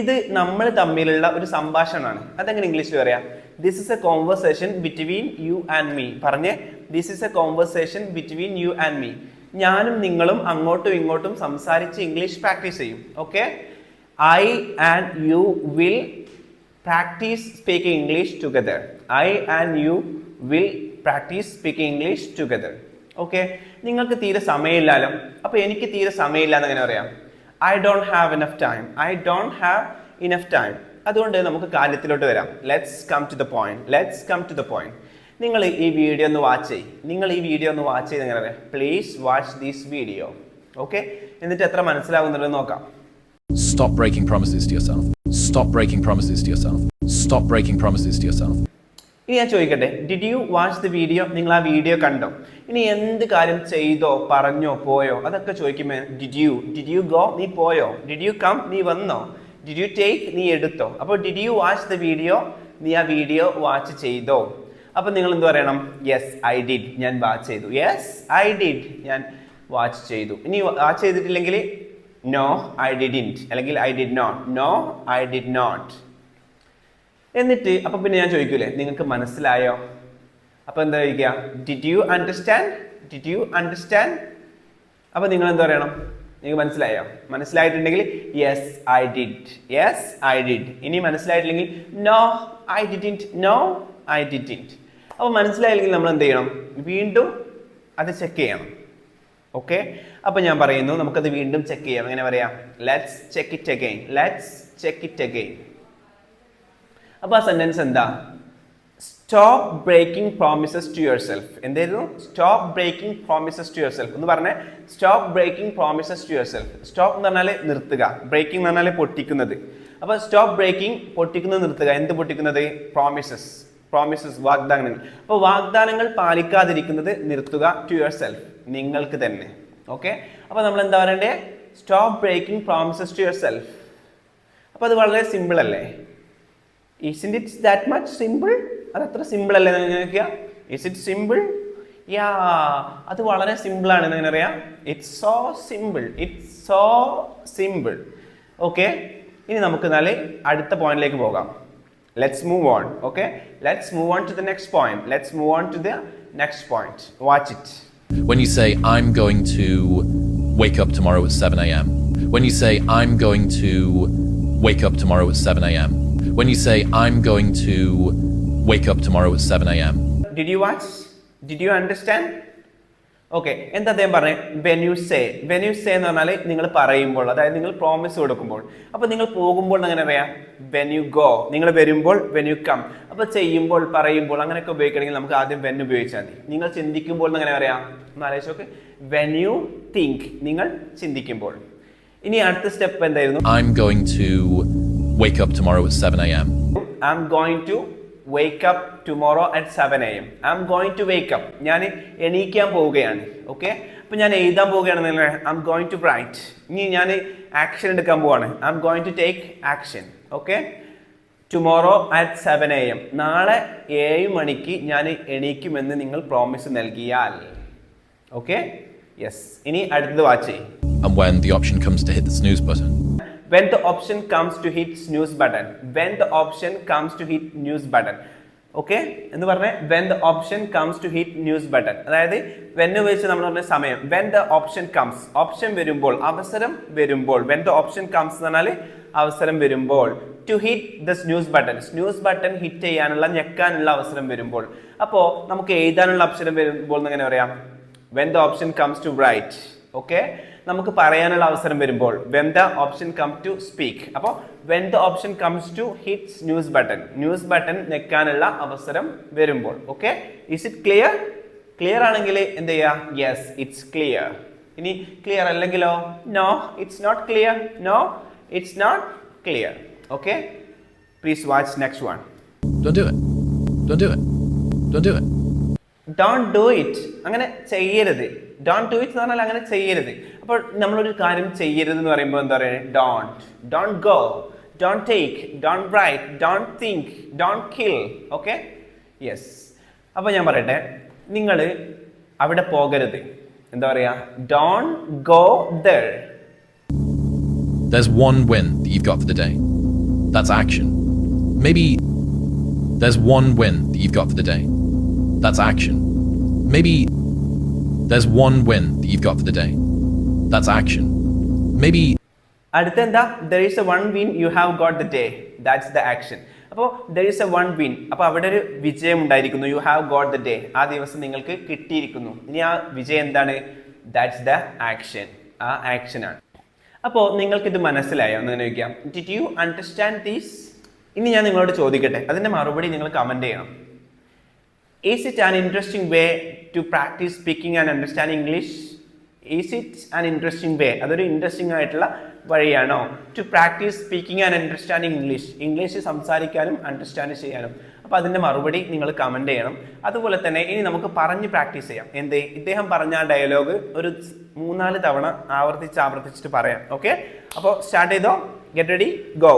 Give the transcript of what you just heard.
ഇത് നമ്മൾ തമ്മിലുള്ള ഒരു സംഭാഷണമാണ്. അതെങ്ങനെ ഇംഗ്ലീഷിൽ പറയാം? This is a conversation between you and me പറഞ്ഞ് this is a conversation between you and me ഞാനും നിങ്ങളും അങ്ങോട്ടും ഇങ്ങോട്ടും സംസാരിച്ച് ഇംഗ്ലീഷ് പ്രാക്ടീസ് ചെയ്യും. Okay I and you will practise speaking English together I and you will practise speaking English together okay നിങ്ങൾക്ക് തീരെ സമയമില്ലല്ലോ അപ്പോൾ എനിക്ക് തീരെ സമയമില്ല എന്ന് എങ്ങനെ പറയാം? I don't have enough time I don't have enough time അതുകൊണ്ട് നമുക്ക് കാര്യത്തിലോട്ട് വരാം. Let's come to the point let's come to the point നിങ്ങൾ ഈ വീഡിയോ ഒന്ന് വാച്ച് ചെയ്യും. നിങ്ങൾ ഈ വീഡിയോ ഒന്ന് വാച്ച് ചെയ്ത് എങ്ങനെ please watch these video okay എന്നിട്ട് എത്ര മനസ്സിലാവുന്നുണ്ടെന്ന് നോക്കാം. Stop breaking promises to yourself. Stop breaking promises to yourself. Stop breaking promises to yourself. ഇനി ഞാൻ ചോദിക്കട്ടെ did you watch the video നിങ്ങൾ ആ വീഡിയോ കണ്ടോ? ഇനി എന്ത് കാര്യം ചെയ്തോ പറഞ്ഞോ പോയോ? അതൊക്കെ ചോദിക്കുമ്പോൾ did you did you go നീ പോയോ? ഡിഡ് യു കം നീ വന്നോ? ഡിഡ് യു ടേക്ക് നീ എടുത്തോ? അപ്പോൾ did you watch the video നീ ആ വീഡിയോ വാച്ച് ചെയ്തോ? അപ്പോൾ നിങ്ങൾ എന്ത് പറയണം? യെസ് ഐ ഡിഡ് ഞാൻ വാച്ച് ചെയ്തു. യെസ് ഐ ഡിഡ് ഞാൻ വാച്ച് ചെയ്തു. ഇനി വാച്ച് ചെയ്തിട്ടില്ലെങ്കിൽ നോ ഐ ഡിഡിന്റ് അല്ലെങ്കിൽ I did not no I did not എന്നിട്ട് അപ്പം പിന്നെ ഞാൻ ചോദിക്കൂലേ നിങ്ങൾക്ക് മനസ്സിലായോ? അപ്പം എന്താ ചോദിക്കുക did you understand did you understand അപ്പം നിങ്ങൾ എന്താ പറയണം? നിങ്ങൾക്ക് മനസ്സിലായോ? മനസ്സിലായിട്ടുണ്ടെങ്കിൽ yes I did yes I did ഇനി മനസ്സിലായിട്ടില്ലെങ്കിൽ no I didn't no I didn't അപ്പോൾ മനസ്സിലായില്ലെങ്കിൽ നമ്മൾ എന്ത് ചെയ്യണം? വീണ്ടും അത് ചെക്ക് ചെയ്യണം. ഓക്കെ അപ്പോൾ ഞാൻ പറയുന്നു നമുക്കത് വീണ്ടും ചെക്ക് ചെയ്യാം. എങ്ങനെ പറയാം? Let's check it again let's check it again അപ്പോൾ ആ സെന്റൻസ് എന്താ? Stop breaking promises to yourself എന്തായിരുന്നു stop breaking promises to yourself എന്ന് പറഞ്ഞാൽ stop breaking promises to yourself stop എന്ന് പറഞ്ഞാൽ നിർത്തുക. ബ്രേക്കിംഗ് എന്ന് പറഞ്ഞാൽ പൊട്ടിക്കുന്നത്. അപ്പോൾ സ്റ്റോപ്പ് ബ്രേക്കിംഗ് പൊട്ടിക്കുന്നത് നിർത്തുക. എന്ത് പൊട്ടിക്കുന്നത്? പ്രോമിസസ് പ്രോമിസസ് വാഗ്ദാനങ്ങൾ. അപ്പോൾ വാഗ്ദാനങ്ങൾ പാലിക്കാതിരിക്കുന്നത് നിർത്തുക ടു യുവർ സെൽഫ് നിങ്ങൾക്ക് തന്നെ. ഓക്കെ അപ്പോൾ നമ്മൾ എന്താ പറയണ്ടേ? Stop breaking promises to yourself അപ്പോൾ അത് വളരെ സിമ്പിൾ അല്ലേ? Is it that much simple അത് അത്ര സിമ്പിൾ അല്ലേ നിങ്ങൾ ചോദിക്കുക ഇസ് ഇറ്റ് സിമ്പിൾ യാ അത് വളരെ സിമ്പിളാണ് എന്ന് അറിയാം it's so simple it's so simple okay ഇനി നമുക്ക് എന്നാൽ അടുത്ത പോയിന്റിലേക്ക് പോകാം. Let's move on okay let's move on to the next point let's move on to the next point watch it When you say, I'm going to wake up tomorrow at 7 a.m. When you say, I'm going to wake up tomorrow at 7 a.m. When you say, I'm going to wake up tomorrow at 7 a.m. Did you watch? Did you understand? Okay എന്താ അദ്ദേഹം പറഞ്ഞത് when say when say എന്ന് പറഞ്ഞാൽ നിങ്ങൾ പറയുമ്പോൾ അതായത് നിങ്ങൾ promise കൊടുക്കുമ്പോൾ. അപ്പോൾ നിങ്ങൾ പോകുമ്പോൾ അങ്ങനെ പറയാം? വെൻ ഗോ നിങ്ങൾ വരുമ്പോൾ വെൻ കം അപ്പോൾ ചെയ്യുമ്പോൾ പറയുമ്പോൾ അങ്ങനെയൊക്കെ ഉപയോഗിക്കണമെങ്കിൽ നമുക്ക് ആദ്യം വെൻ ഉപയോഗിച്ചാൽ മതി. നിങ്ങൾ ചിന്തിക്കുമ്പോൾ എന്ന് അങ്ങനെ പറയാം? ഒന്ന് ആലോചിച്ച് നോക്ക്. വെൻ തിങ്ക് നിങ്ങൾ ചിന്തിക്കുമ്പോൾ. ഇനി അടുത്ത സ്റ്റെപ്പ് എന്തായിരുന്നു? I'm going to wake up tomorrow at 7 a.m. To wake up tomorrow at seven A M I'm going to wake up ഞാൻ എണീക്കാൻ പോവുകയാണ്. ഓക്കെ അപ്പം ഞാൻ എഴുതാൻ പോവുകയാണെന്ന് ഐ ഗോയിങ് ടു റൈറ്റ് ഇനി ഞാൻ ആക്ഷൻ എടുക്കാൻ പോവാണ്. I going to take action okay tomorrow at seven A M നാളെ ഏഴ് മണിക്ക് ഞാൻ എണീക്കുമെന്ന് നിങ്ങൾ പ്രോമിസ് നൽകിയാൽ. ഓക്കെ യെസ് ഇനി അടുത്തത് വാച്ച് ചെയ്യും. And when the option comes to hit the snooze button, when the option comes to hit snooze button. When the option comes to hit news button. Okay എന്ന് പറഞ്ഞ when the option comes to hit news button അതായത് when ഉപയോഗിച്ച് നമ്മൾ പറഞ്ഞ സമയം. When the option comes option വരുമ്പോൾ അവസരം വരുമ്പോൾ. വെൻ ദ ഓപ്ഷൻ കംസ് എന്ന് പറഞ്ഞാൽ അവസരം വരുമ്പോൾ. To hit the snooze button snooze button hit ചെയ്യാനുള്ള ഞെക്കാനുള്ള അവസരം വരുമ്പോൾ. അപ്പോൾ നമുക്ക് എഴുതാനുള്ള അവസരം വരുമ്പോൾ എന്ന് എങ്ങനെ പറയാം? When the option comes to write okay നമുക്ക് പറയാനുള്ള അവസരം വരുമ്പോൾ when the option come to speak അപ്പോൾ when the option comes to hits news button news button ഞെക്കാനുള്ള അവസരം വരുമ്പോൾ. Okay is it clear clear ആണെങ്കിൽ എന്ത് ചെയ്യുക യെസ് ഇറ്റ്സ് ക്ലിയർ ഇനി ക്ലിയർ അല്ലെങ്കിലോ? No it's not clear no it's not clear okay please watch next one don't do it. Don't do it. Don't do it. Don't do it അങ്ങനെ ചെയ്യരുത്. Don't to it എന്ന് പറഞ്ഞാൽ അങ്ങനെ ചെയ്യരുത്. അപ്പോൾ നമ്മളൊരു കാര്യം ചെയ്യരുത് എന്ന് പറയുമ്പോൾ എന്താ പറയുക? Don't don't go don't take don't write don't think don't kill okay yes അപ്പോൾ ഞാൻ പറയട്ടെ. നിങ്ങൾ അവിടെ പോകരുത്. എന്താ പറയുക? Don't go there There's one win that you've got for the day. That's action. Maybe there's one win that you've got for the day. That's action. Maybe there's one win that you've got for the day. That's action. Maybe അടുത്ത എന്താ there is a one win you have got the day that's the action അപ്പോൾ there is a one win അപ്പോൾ അവിടെ ഒരു വിജയം ഉണ്ടായിരിക്കുന്നു. You have got the day ആ ദിവസം നിങ്ങൾക്ക് കിട്ടിയിരിക്കുന്നു. ഇനി ആ വിജയം എന്താണ്? ദാറ്റ്സ് ദ ആക്ഷൻ ആ ആക്ഷനാണ് അപ്പോൾ നിങ്ങൾക്കിത് മനസ്സിലായോ? എന്ന് ചോദിക്കാം ഡിറ്റ് യു അണ്ടർസ്റ്റാൻഡ് ദീസ് ഇനി ഞാൻ നിങ്ങളോട് ചോദിക്കട്ടെ. അതിന്റെ മറുപടി നിങ്ങൾ കമന്റ് ചെയ്യണം. Is it an interesting way to practice speaking and understanding English? Is it an interesting way? അതൊരു ഇൻട്രസ്റ്റിംഗ് ആയിട്ടുള്ള വഴിയാണോ? To practice speaking and understanding English English സംസാരിക്കാനും അണ്ടർസ്റ്റാൻഡ് ചെയ്യാനും. അപ്പോൾ അതിന്റെ മറുപടി നിങ്ങൾ കമന്റ് ചെയ്യണം. അതുപോലെ തന്നെ ഇനി നമുക്ക് പറഞ്ഞ് പ്രാക്ടീസ് ചെയ്യാം. എന്ത്? ഇദ്ദേഹം പറഞ്ഞ ഡയലോഗ് ഒരു മൂന്നാൽ തവണ ആവർത്തിച്ച് ആവർത്തിച്ചിട്ട് പറയാം. ഓക്കെ അപ്പോൾ സ്റ്റാർട്ട് ചെയ്തോ? Get ready go